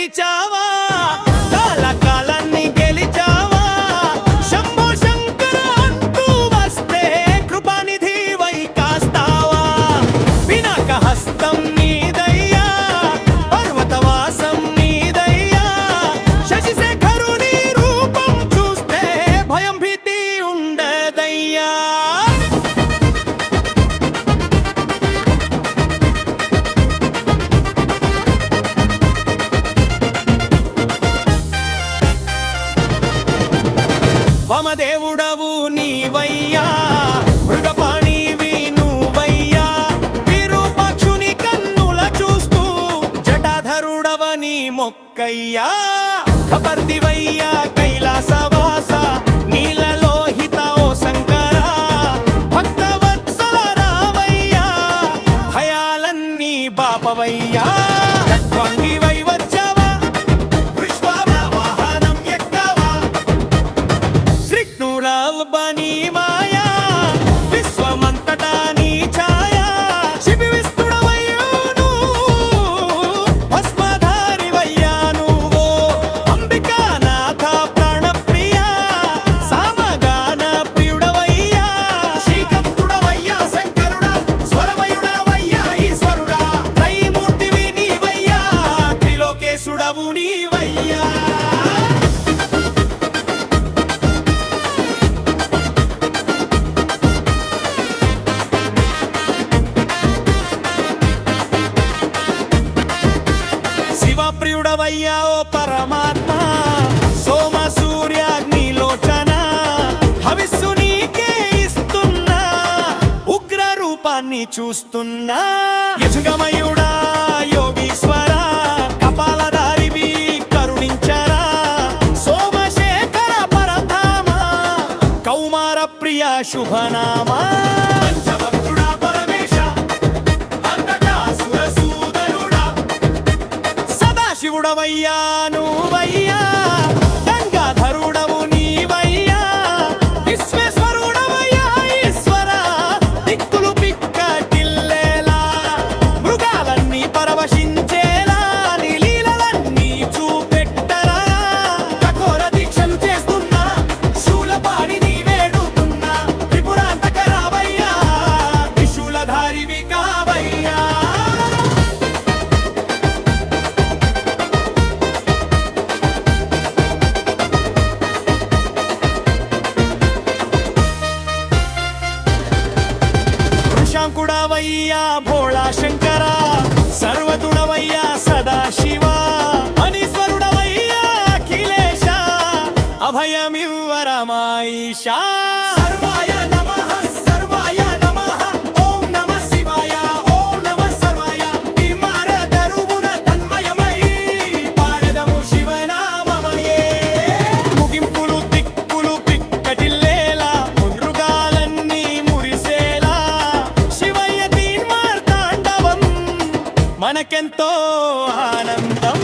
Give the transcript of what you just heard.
తెరిచావా? వమదేవుడవు నీవయ్యా. మృగపాణివి నువ్వయ్యా విరూపాక్షుని కన్నుల చూస్తూ జటాధరుడవని మొక్కయ్యా. కపర్దివయ్యా కైలాసవాస నీలలోహిత ఓ శంకర. భక్తవత్సల రావయ్యా భయాలన్నీ బాపవయ్యా. శివప్రియుడవయ్యా ఓ పరమాత్మ. సోమ సూర్యాగ్నిలోచన హవిస్సు నీకే ఇస్తున్నా. ఉగ్ర రూపాన్ని చూస్తున్నా. యజుగమయుడా యోగీశ్వర. కపాలధారివి కరుణించరా. సోమశేఖర పరధామ. కౌమార ప్రియ శుభనామా. దేవుడవయ్యాను వృషాంకుడవయ్యా భోళా శంకర సర్వతుడవయ్యా సదాశివ అనీశ్వరుడవయ్యా అఖిలేశ అభయమివ్వరమాయిషా సర్వాయ ఆనందం.